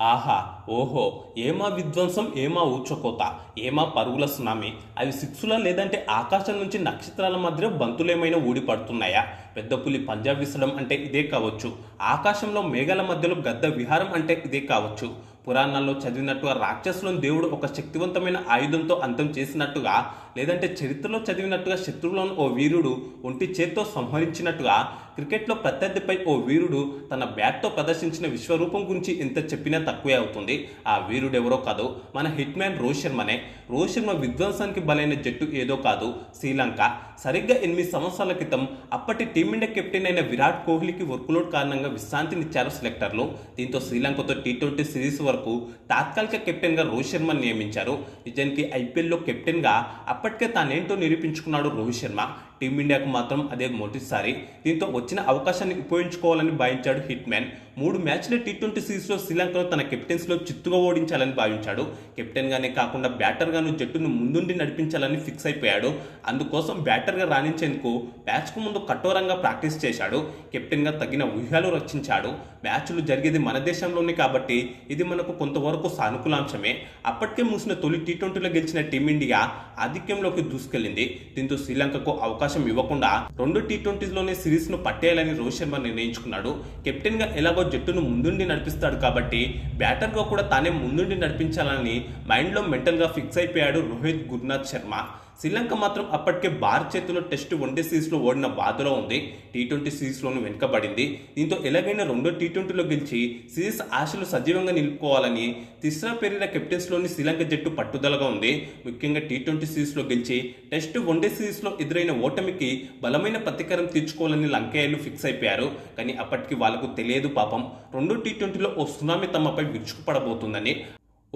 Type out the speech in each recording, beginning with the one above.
ఆహా ఓహో ఏమా విధ్వంసం ఏమా ఊచకోత ఏమా పరుగుల సునామీ? అవి సిక్సులా లేదంటే ఆకాశం నుంచి నక్షత్రాల మధ్య బంతులేమైనా ఊడిపడుతున్నాయా? పెద్ద పులి పంజాబ్ విసడం అంటే ఇదే కావచ్చు. ఆకాశంలో మేఘాల మధ్యలో గద్ద విహారం అంటే ఇదే కావచ్చు. పురాణాల్లో చదివినట్టుగా రాక్షసులను దేవుడు ఒక శక్తివంతమైన ఆయుధంతో అంతం చేసినట్టుగా లేదంటే చరిత్రలో చదివినట్టుగా శత్రువులను ఓ వీరుడు ఒంటి చేత్తో సంహరించినట్టుగా క్రికెట్లో ప్రత్యర్థిపై ఓ వీరుడు తన బ్యాట్తో ప్రదర్శించిన విశ్వరూపం గురించి ఎంత చెప్పినా తక్కువే అవుతుంది. ఆ వీరుడు ఎవరో కాదు మన హిట్ మ్యాన్ రోహిత్ శర్మనే. రోహిత్ శర్మ విధ్వంసానికి బలైన జట్టు ఏదో కాదు శ్రీలంక. సరిగ్గా ఎనిమిది సంవత్సరాల క్రితం అప్పటి టీమిండియా కెప్టెన్ అయిన విరాట్ కోహ్లీకి వర్క్లోడ్ కారణంగా విశ్రాంతినిచ్చారు సెలెక్టర్లు. దీంతో శ్రీలంకతో టీ ట్వంటీ సిరీస్ వరకు తాత్కాలిక కెప్టెన్గా రోహిత్ శర్మను నియమించారు. నిజానికి ఐపీఎల్లో కెప్టెన్గా అప్పటికే తానేంటో నిరూపించుకున్నాడు రోహిత్ శర్మ. టీమిండియాకు మాత్రం అదే మొదటిసారి. దీంతో వచ్చిన అవకాశాన్ని ఉపయోగించుకోవాలని భావించాడు హిట్ మ్యాన్ మూడు మ్యాచ్ల టీ ట్వంటీ సిరీస్లో శ్రీలంకలో తన కెప్టెన్స్లో చిత్తుగా ఓడించాలని భావించాడు. కెప్టెన్గానే కాకుండా బ్యాటర్గాను జట్టును ముందుండి నడిపించాలని ఫిక్స్ అయిపోయాడు. అందుకోసం బ్యాటర్గా రాణించేందుకు మ్యాచ్కు ముందు కఠోరంగా ప్రాక్టీస్ చేశాడు. కెప్టెన్గా తగిన వ్యూహాలు రచించాడు. మ్యాచ్లు జరిగేది మన దేశంలోనే కాబట్టి ఇది మనకు కొంతవరకు సానుకూలాంశమే. అప్పటికే మూసిన తొలి టీ ట్వంటీలో గెలిచిన టీమిండియా ఆధిక్యంలోకి దూసుకెళ్ళింది దీంతో శ్రీలంకకు అవకాశం అవకాశం ఇవ్వకుండా రెండు టీ ట్వంటీలోనే సిరీస్ను పట్టేయాలని రోహిత్ శర్మ నిర్ణయించుకున్నాడు. కెప్టెన్గా ఎలాగో జట్టును ముందుండి నడిపిస్తాడు కాబట్టి బ్యాటర్గా కూడా తానే ముందుండి నడిపించాలని మైండ్లో మెంటల్గా ఫిక్స్ అయిపోయాడు రోహిత్ గురునాథ్ శర్మ. శ్రీలంక మాత్రం అప్పటికే భారత్ చేతిలో టెస్ట్ వన్డే సిరీస్లో ఓడిన బాధలో ఉంది. టీ ట్వంటీ సిరీస్లోనూ వెనుకబడింది. దీంతో ఎలాగైనా రెండో టీ ట్వంటీలో గెలిచి సిరీస్ ఆశలు సజీవంగా నిలుపుకోవాలని తిస్రా పెరిగిన కెప్టెన్స్లోని శ్రీలంక జట్టు పట్టుదలగా ఉంది. ముఖ్యంగా టీ ట్వంటీ సిరీస్లో గెలిచి టెస్ట్ వన్డే సిరీస్లో ఎదురైన ఓటమికి బలమైన ప్రతీకారం తీర్చుకోవాలని లంకేయులు ఫిక్స్ అయిపోయారు. కానీ అప్పటికి వాళ్ళకు తెలియదు పాపం. రెండో టీ ట్వంటీలో ఓ సునామీ తమపై విరుచుకుపడబోతుందని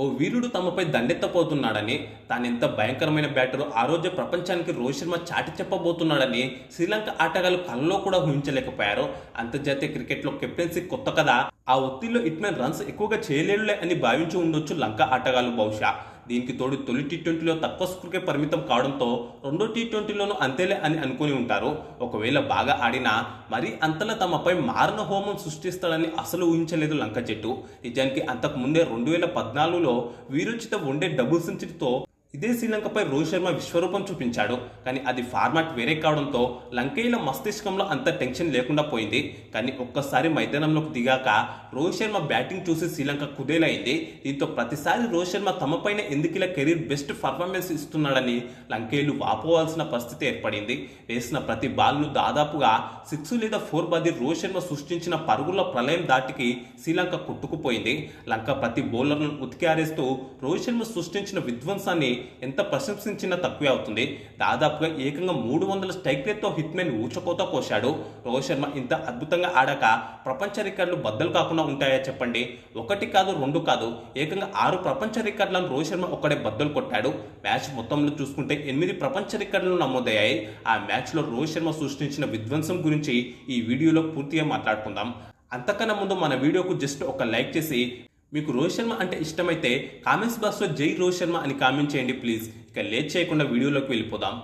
ఓ వీరుడు తమపై దండెత్తపోతున్నాడని తానెంత భయంకరమైన బ్యాటరు ఆ రోజు ప్రపంచానికి రోహిత్ శర్మ చాటి చెప్పబోతున్నాడని శ్రీలంక ఆటగాళ్ళు కళ్ళలో కూడా ఊహించలేకపోయారు. అంతర్జాతీయ క్రికెట్లో కెప్టెన్సీ కొత్త కదా ఆ ఒత్తిడిలో ఇట్మెన్ రన్స్ ఎక్కువగా చేయలేడులే అని భావించి ఉండొచ్చు లంక ఆటగాళ్ళు బహుశా. దీనికి తోడు తొలి టీ ట్వంటీలో తక్కువ స్కోర్కే పరిమితం కావడంతో రెండో టీ ట్వంటీలోనూ అంతేలే అని అనుకుని ఉంటారు. ఒకవేళ బాగా ఆడినా మరీ అంతలా తమపై మారణ హోమం సృష్టిస్తాడని అసలు ఊహించలేదు లంక జట్టు నిజానికి అంతకు ముందే రెండు వేల పద్నాలుగులో వీరుచిత ఉండే డబుల్ సెంచరీతో ఇదే శ్రీలంకపై రోహిత్ శర్మ విశ్వరూపం చూపించాడు. కానీ అది ఫార్మాట్ వేరే కావడంతో లంకేయుల మస్తిష్కంలో అంత టెన్షన్ లేకుండా పోయింది. కానీ ఒక్కసారి మైదానంలోకి దిగాక రోహిత్ శర్మ బ్యాటింగ్ చూసి శ్రీలంక కుదేలైంది. దీంతో ప్రతిసారి రోహిత్ శర్మ తమపైన ఎందుకిలా కెరీర్ బెస్ట్ పర్ఫార్మెన్స్ ఇస్తున్నాడని లంకేయులు వాపోవాల్సిన పరిస్థితి ఏర్పడింది. వేసిన ప్రతి బాల్ను దాదాపుగా సిక్స్ లేదా ఫోర్ బది రోహిత్ శర్మ సృష్టించిన పరుగుల ప్రళయం దాటికి శ్రీలంక కొట్టుకుపోయింది. లంక ప్రతి బౌలర్ను ఉతికి ఆరేస్తూ రోహిత్ శర్మ సృష్టించిన విధ్వంసాన్ని ఎంత ప్రశంసించినా తక్కువే అవుతుంది. దాదాపుగా ఏకంగా మూడు వందల స్ట్రైక్ రేట్తో హిట్ ఊచకోత కోశాడు. రోహిత్ శర్మ ఇంత అద్భుతంగా ఆడాక ప్రపంచ రికార్డులు బద్దలు కాకుండా ఉంటాయా చెప్పండి? ఒకటి కాదు రెండు కాదు. ఏకంగా ఆరు ప్రపంచ రికార్డులను రోహిత్ శర్మ ఒక్కడే బద్దలు కొట్టాడు. మ్యాచ్ మొత్తంలో చూసుకుంటే ఎనిమిది ప్రపంచ రికార్డులు నమోదయ్యాయి. ఆ మ్యాచ్లో రోహిత్ శర్మ సృష్టించిన విధ్వంసం గురించి ఈ వీడియోలో పూర్తిగా మాట్లాడుకుందాం. అంతకన్నా ముందు మన వీడియోకు జస్ట్ ఒక లైక్ చేసి మీకు రోహిత్ శర్మ అంటే ఇష్టమైతే కామెంట్స్ బాక్స్లో జై రోహిత్ శర్మ అని కామెంట్ చేయండి ప్లీజ్. ఇక లేట్ చేయకుండా వీడియోలోకి వెళ్ళిపోదాం.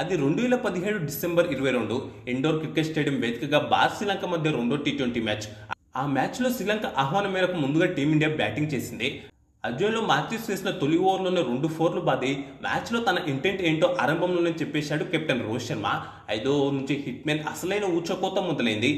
అది రెండు వేల పదిహేడు డిసెంబర్ ఇరవై రెండు ఇండోర్ క్రికెట్ స్టేడియం వేదికగా భారత్ శ్రీలంక మధ్య రెండో టీ ట్వంటీ మ్యాచ్. ఆ మ్యాచ్లో శ్రీలంక ఆహ్వానం మేరకు ముందుగా టీమిండియా బ్యాటింగ్ చేసింది. అజయ్లో మార్చిస్ వేసిన తొలి ఓవర్లోనే రెండు ఫోర్లు బాది. మ్యాచ్లో తన ఇంటెంట్ ఏంటో ఆరంభంలోనే చెప్పేశాడు కెప్టెన్ రోహిత్ శర్మ. ఐదో ఓవర్ నుంచి హిట్ మ్యాన్ అసలైన ఊచకోత మొదలైంది.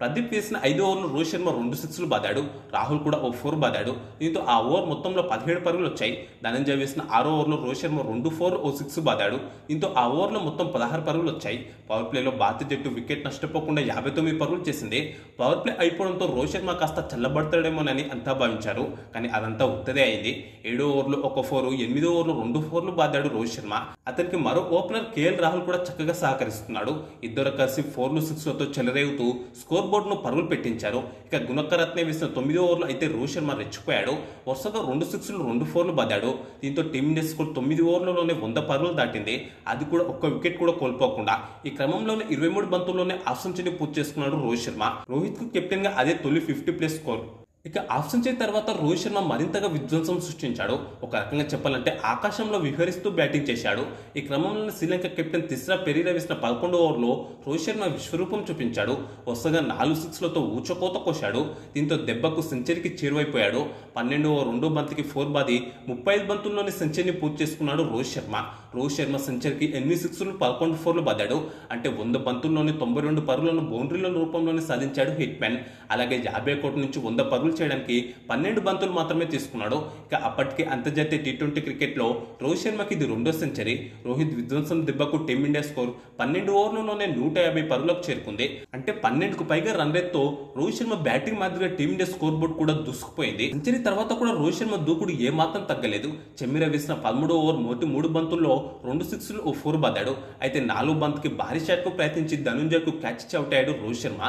ప్రదీప్ వేసిన ఐదో ఓవర్ను రోహిత్ శర్మ రెండు సిక్స్లు బాదాడు. రాహుల్ కూడా ఓ ఫోర్ బాదాడు. దీంతో ఆ ఓవర్ మొత్తంలో పదిహేడు పరుగులు వచ్చాయి. ధనంజయ్ వేసిన ఆరో ఓవర్లో రోహిత్ శర్మ రెండు ఫోర్ ఓ సిక్స్ బాదాడు. దీంతో ఆ ఓవర్లో మొత్తం పదహారు పరుగులు వచ్చాయి. పవర్ ప్లేలో భారత జట్టు వికెట్ నష్టపోకుండా యాభై తొమ్మిది పరుగులు చేసింది. పవర్ ప్లే అయిపోవడంతో రోహిత్ శర్మ కాస్త చల్లబడతాడేమోనని అంతా భావించారు. కానీ అదంతా ఉత్తదే అయింది. ఏడో ఓవర్లో ఒక ఫోర్ ఎనిమిదో ఓవర్లో రెండు ఫోర్లు బాదాడు రోహిత్ శర్మ. అతనికి మరో ఓపెనర్ కేఎల్ రాహుల్ కూడా చక్కగా సహకరిస్తున్నాడు. ఇద్దరు కలిసి ఫోర్లు సిక్స్లతో చెలరేగుతూ స్కోర్ బోర్డును పరుగులు పెట్టించారు. ఇక గుణకరత్నే వేసిన తొమ్మిదో ఓవర్లో అయితే రోహిత్ శర్మ రెచ్చిపోయాడు. వరుసగా రెండు సిక్స్లు రెండు ఫోర్లు బాదాడు దీంతో టీమిండియా స్కోర్ తొమ్మిది ఓవర్లలోనే వంద పరుగులు దాటింది. అది కూడా ఒక్క వికెట్ కూడా కోల్పోకుండా. ఈ క్రమంలోనే ఇరవై మూడు బంతుల్లోనే హాఫ్ సెంచరీ పూర్తి చేసుకున్నాడు రోహిత్ శర్మ. రోహిత్కు కెప్టెన్గా అదే తొలి ఫిఫ్టీ ప్లస్ స్కోర్. ఇక ఆఫ్ సెంచరీ తర్వాత రోహిత్ శర్మ మరింతగా విధ్వంసం సృష్టించాడు. ఒక రకంగా చెప్పాలంటే ఆకాశంలో విహరిస్తూ బ్యాటింగ్ చేశాడు. ఈ క్రమంలో శ్రీలంక కెప్టెన్ తిస్రా పెరీరా వేసిన పదకొండు ఓవర్లో రోహిత్ శర్మ విశ్వరూపం చూపించాడు. వరుసగా నాలుగు సిక్స్లతో ఊచకోత కోశాడు. దీంతో దెబ్బకు సెంచరీకి చేరువైపోయాడు. పన్నెండు ఓవర్ రెండో బంతికి ఫోర్ బాది ముప్పై ఐదు బంతుల్లోని సెంచరీని పూర్తి చేసుకున్నాడు రోహిత్ శర్మ. రోహిత్ శర్మ సెంచరీకి ఎనిమిది సిక్స్లు పదకొండు ఫోర్లు బాదాడు. అంటే వంద బంతుల్లోని తొంభై రెండు పరుగులను బౌండరీల రూపంలోనే సాధించాడు హిట్ మ్యాన్ అలాగే యాభై కోట్ల నుంచి వంద పరుగులు చేయడానికి పన్నెండు బంతులు మాత్రమే తీసుకున్నాడు. ఇక అప్పటికి అంతర్జాతీయ టీ ట్వంటీ క్రికెట్లో రోహిత్ శర్మకి ఇది రెండో సెంచరీ. రోహిత్ విధ్వంసం దెబ్బకు టీమిండియా స్కోర్ పన్నెండు ఓవర్లలోనే నూట యాభై పరుగులకు చేరుకుంది. అంటే పన్నెండుకు పైగా రన్ రేట్తో రోహిత్ శర్మ బ్యాటింగ్ మాదిరిగా టీమిండియా స్కోర్ బోర్డు కూడా దూసుకుపోయింది. సెంచరీ తర్వాత కూడా రోహిత్ శర్మ దూకుడు ఏమాత్రం తగ్గలేదు. చెమ్మిర వేసిన పదమూడో ఓవర్ మొదటి మూడు బంతుల్లో రెండు సిక్స్లు ఓ ఫోర్ బాదాడు. అయితే నాలుగు బంత్కి భారీ షాట్కు ప్రయత్నించి ధనుంజయ్కు క్యాచ్ అవుట్ అయ్యాడు రోహిత్ శర్మ.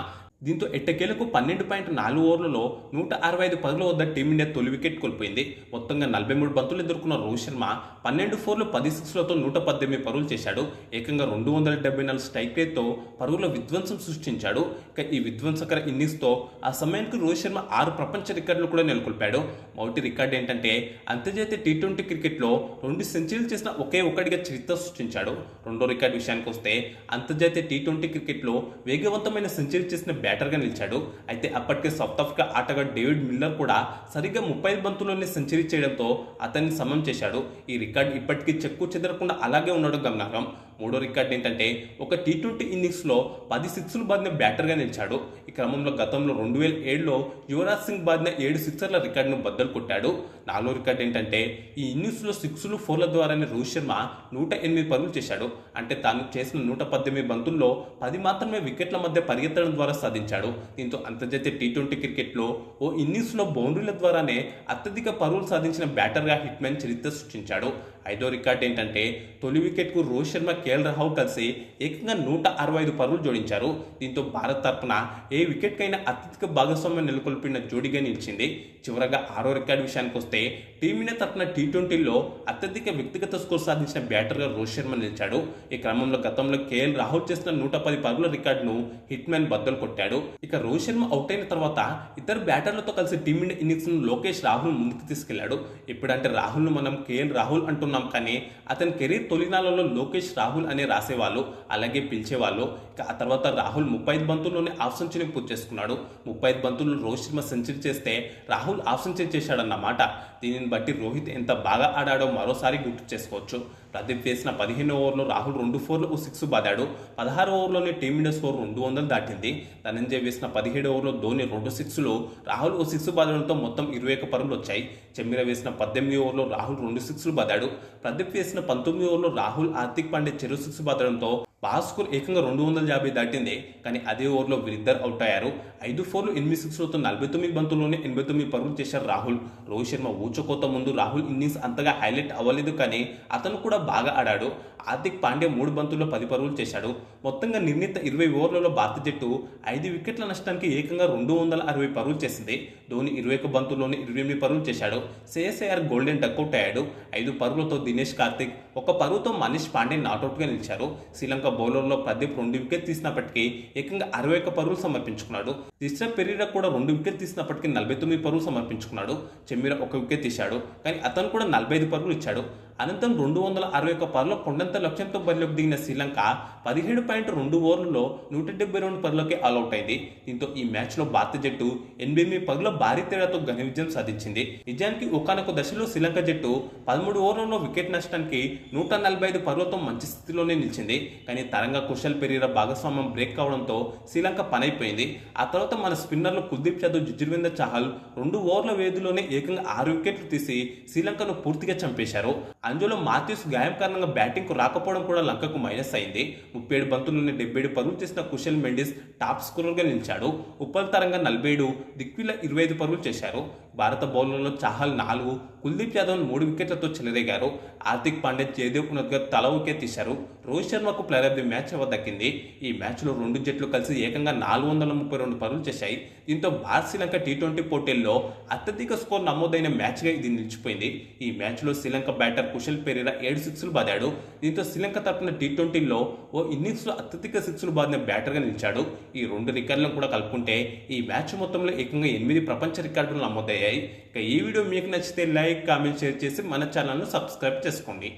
దీంతో ఎట్టకేలకు పన్నెండు పాయింట్ నాలుగు ఓవర్లలో నూట అరవై ఐదు పదుల వద్ద టీమిండియా తొలి వికెట్ కోల్పోయింది. మొత్తంగా నలభై మూడు బంతులు ఎదుర్కొన్న రోహిత్ శర్మ పన్నెండు ఫోర్లు పది సిక్స్లతో నూట పద్దెనిమిది పరుగులు చేశాడు. ఏకంగా రెండు వందల డెబ్బై నాలుగు స్ట్రైక్ రేట్తో పరుగుల విధ్వంసం సృష్టించాడు. ఇక ఈ విధ్వంసకర ఇన్నింగ్స్తో ఆ సమయానికి రోహిత్ శర్మ ఆరు ప్రపంచ రికార్డులు కూడా నెలకొల్పాడు. మొదటి రికార్డు ఏంటంటే అంతర్జాతీయ టీ ట్వంటీ క్రికెట్లో రెండు సెంచరీలు చేసిన ఒకే ఒక్కడిగా చరిత్ర సృష్టించాడు. రెండో రికార్డు విషయానికి వస్తే అంతర్జాతీయ టీ ట్వంటీ క్రికెట్లో వేగవంతమైన సెంచరీ చేసిన బ్యాటర్గా నిలిచాడు. అయితే అప్పటికే సౌత్ ఆఫ్రికా ఆటగాడు డేవిడ్ మిల్లర్ కూడా సరిగ్గా ముప్పై బంతుల్లోనే సెంచరీ చేయడంతో అతన్ని సమం చేశాడు. ఈ రికార్డు ఇప్పటికీ చెక్కు చెదరకుండా అలాగే ఉండడం గమనార్హం. మూడో రికార్డు ఏంటంటే ఒక టీ ట్వంటీ ఇన్నింగ్స్లో పది సిక్స్లు బాదిన బ్యాటర్గా నిలిచాడు. ఈ క్రమంలో గతంలో రెండు వేల ఏడులో యువరాజ్ సింగ్ బాదిన ఏడు సిక్సర్ల రికార్డును బద్దలు కొట్టాడు. నాలుగో రికార్డు ఏంటంటే ఈ ఇన్నింగ్స్లో సిక్స్లు ఫోర్ల ద్వారానే రోహిత్ శర్మ నూట ఎనిమిది పరుగులు చేశాడు. అంటే తాను చేసిన నూట పద్దెనిమిది బంతుల్లో పది మాత్రమే వికెట్ల మధ్య పరిగెత్తడం ద్వారా సాధించాడు. దీంతో అంతర్జాతీయ టీ ట్వంటీ క్రికెట్లో ఓ ఇన్నింగ్స్లో బౌండరీల ద్వారానే అత్యధిక పరుగులు సాధించిన బ్యాటర్గా హిట్మెన్ చరిత్ర సృష్టించాడు. ఐదో రికార్డ్ ఏంటంటే తొలి వికెట్కు రోహిత్ శర్మ కేఎల్ రాహుల్ కలిసి ఏకంగా నూట అరవై ఐదు పరుగులు జోడించారు. దీంతో భారత్ తరపున ఏ వికెట్కైనా అత్యధిక భాగస్వామ్యం నెలకొల్పిన జోడీగా నిలిచింది. చివరగా ఆరో రికార్డు విషయానికి వస్తే టీమిండియా తరపున టీ ట్వంటీలో అత్యధిక వ్యక్తిగత స్కోర్ సాధించిన బ్యాటర్గా రోహిత్ శర్మ నిలిచాడు. ఈ క్రమంలో గతంలో కేఎల్ రాహుల్ చేసిన నూట పది పరుగుల రికార్డును హిట్ మ్యాన్ బద్దలు కొట్టాడు. ఇక రోహిత్ శర్మ అవుట్ అయిన తర్వాత ఇద్దరు బ్యాటర్లతో కలిసి టీమిండియా ఇన్నింగ్స్ను లోకేష్ రాహుల్ ముందుకు తీసుకెళ్ళాడు. ఇప్పుడంటే రాహుల్ను మనం కేఎల్ రాహుల్ అంటున్నాం కానీ అతని కెరీర్ తొలినాలలో లోకేష్ రాహుల్ అనే రాసేవాళ్ళు అలాగే పిలిచేవాళ్ళు. ఇక ఆ తర్వాత రాహుల్ ముప్పై ఐదు బంతుల్లోనే హాఫ్ సెంచరీ పూర్తి చేసుకున్నాడు. ముప్పై ఐదు బంతుల్లో రోహిత్ శర్మ సెంచరీ చేస్తే రాహుల్ హాఫ్ సెంచరీ చేశాడన్నమాట. దీనిని బట్టి రోహిత్ ఎంత బాగా ఆడాడో మరోసారి గుర్తు చేసుకోవచ్చు. ప్రదీప్ వేసిన పదిహేను ఓవర్లో రాహుల్ రెండు ఫోర్లు ఓ సిక్స్ బాదాడు. పదహారు ఓవర్లోనే టీమిండియా స్కోర్ రెండు వందలు దాటింది. ధనంజయ్ వేసిన పదిహేడు ఓవర్లో ధోని రెండు సిక్స్లు రాహుల్ ఓ సిక్స్ బాదడంతో మొత్తం ఇరవై ఒక పరుగులు వచ్చాయి. చెమ్మిర వేసిన పద్దెనిమిది ఓవర్లో రాహుల్ రెండు సిక్స్లు బాదాడు. ప్రదీప్ వేసిన పంతొమ్మిది ఓవర్లో రాహుల్ హార్దిక్ పాండే చెరు సిక్స్ బాదడంతో భాస్కర్ ఏకంగా రెండు వందల యాభై దాటింది. కానీ అదే ఓవర్లో వీరిద్దరు అవుట్ అయ్యారు. ఐదు ఫోర్లు ఎనిమిది సిక్స్లతో నలభై తొమ్మిది బంతుల్లోనే ఎనభై తొమ్మిది పరుగులు చేశారు రాహుల్. రోహిత్ శర్మ ఊచకోత ముందు రాహుల్ ఇన్నింగ్స్ అంతగా హైలైట్ అవ్వలేదు కానీ అతను కూడా బాగా ఆడాడు. హార్దిక్ పాండే మూడు బంతుల్లో పది పరుగులు చేశాడు. మొత్తంగా నిర్ణీత ఇరవై ఓవర్లలో భారత జట్టు ఐదు వికెట్ల నష్టానికి ఏకంగా రెండు వందల అరవై పరుగులు చేసింది. ధోని ఇరవై ఒక్క బంతుల్లోనే ఇరవై ఎనిమిది పరుగులు చేశాడు. సిఎస్ఐఆర్ గోల్డెన్ డక్అవుట్ అయ్యాడు ఐదు పరుగులతో దినేష్ కార్తిక్ ఒక పరుగుతో మనీష్ పాండే నాటౌట్గా నిలిచారు. శ్రీలంక బౌలర్లో ప్రదీప్ రెండు వికెట్ తీసినప్పటికీ ఏకంగా అరవై ఒక్క పరుగులు సమర్పించుకున్నాడు. దిశ పెరీరా కూడా రెండు వికెట్ తీసినప్పటికీ నలభై తొమ్మిది పరుగులు సమర్పించుకున్నాడు. చెమ్మిర ఒక వికెట్ తీశాడు. కానీ అతను కూడా నలభై ఐదు పరుగులు ఇచ్చాడు. అనంతరం రెండు వందల అరవై ఒక్క పరులో కొండంత లక్ష్యంతో బరిలోకి దిగిన శ్రీలంక పదిహేడు పాయింట్ రెండు ఓవర్లలో నూట డెబ్బై రెండు పరులకే ఆల్అవుట్ అయింది దీంతో ఈ మ్యాచ్లో భారత జట్టు ఎనిమిది పరుల భారీ తేడాతో ఘన విజయం సాధించింది. నిజానికి ఒకనొక దశలో శ్రీలంక జట్టు పదమూడు ఓవర్లలో వికెట్ నష్టానికి నూట నలభై ఐదు పరులతో మంచి స్థితిలోనే నిలిచింది. కానీ తరంగ కుశల్ పెరీర భాగస్వామ్యం బ్రేక్ కావడంతో శ్రీలంక పనైపోయింది. ఆ తర్వాత మన స్పిన్నర్లు కుల్దీప్ యాదవ్ జుజుర్వేంద్ర చహల్ రెండు ఓవర్ల వేధిలోనే ఏకంగా ఆరు వికెట్లు తీసి శ్రీలంకను పూర్తిగా చంపేశారు. అందులో మాథ్యూస్ గాయం కారణంగా బ్యాటింగ్కు రాకపోవడం కూడా లంకకు మైనస్ అయింది. ముప్పై ఏడు బంతుల్లోనే డెబ్బై ఏడు పరుగులు చేసిన కుశల్ మెండిస్ టాప్ స్కోరర్గా నిలిచాడు. ఉప్పల్ తరంగా నలభై ఏడు దిక్విల ఇరవై ఐదు పరుగులు చేశారు. భారత బౌలర్లలో చాహల్ నాలుగు కుల్దీప్ యాదవ్ మూడు వికెట్లతో చెలరేగారు. హార్దిక్ పాండే జయదేవ్ పునద్గర్ తల వికెట్ తీశారు. రోహిత్ శర్మకు ప్లేయర్ ఆఫ్ ది మ్యాచ్ దక్కింది. ఈ మ్యాచ్లో రెండు జట్లు కలిసి ఏకంగా నాలుగు వందల ముప్పై రెండు పరుగులు చేశాయి. దీంతో భారత్ శ్రీలంక టీ ట్వంటీ పోటీల్లో అత్యధిక స్కోర్ నమోదైన మ్యాచ్గా ఇది నిలిచిపోయింది. ఈ మ్యాచ్లో శ్రీలంక బ్యాటర్ కుశల్ పెరీరా ఏడు సిక్స్లు బాదాడు. దీంతో శ్రీలంక తరపున టీ ట్వంటీలో ఓ ఇన్నింగ్స్లో అత్యధిక సిక్స్లు బాదిన బ్యాటర్గా నిలిచాడు. ఈ రెండు రికార్డులను కూడా కలుపుకుంటే ఈ మ్యాచ్ మొత్తంలో ఏకంగా ఎనిమిది ప్రపంచ రికార్డులు నమోదయ్యాయి. ఇక ఈ వీడియో మీకు నచ్చితే లైక్ కామెంట్ షేర్ చేసి మన ఛానల్ను సబ్స్క్రైబ్ చేసుకోండి.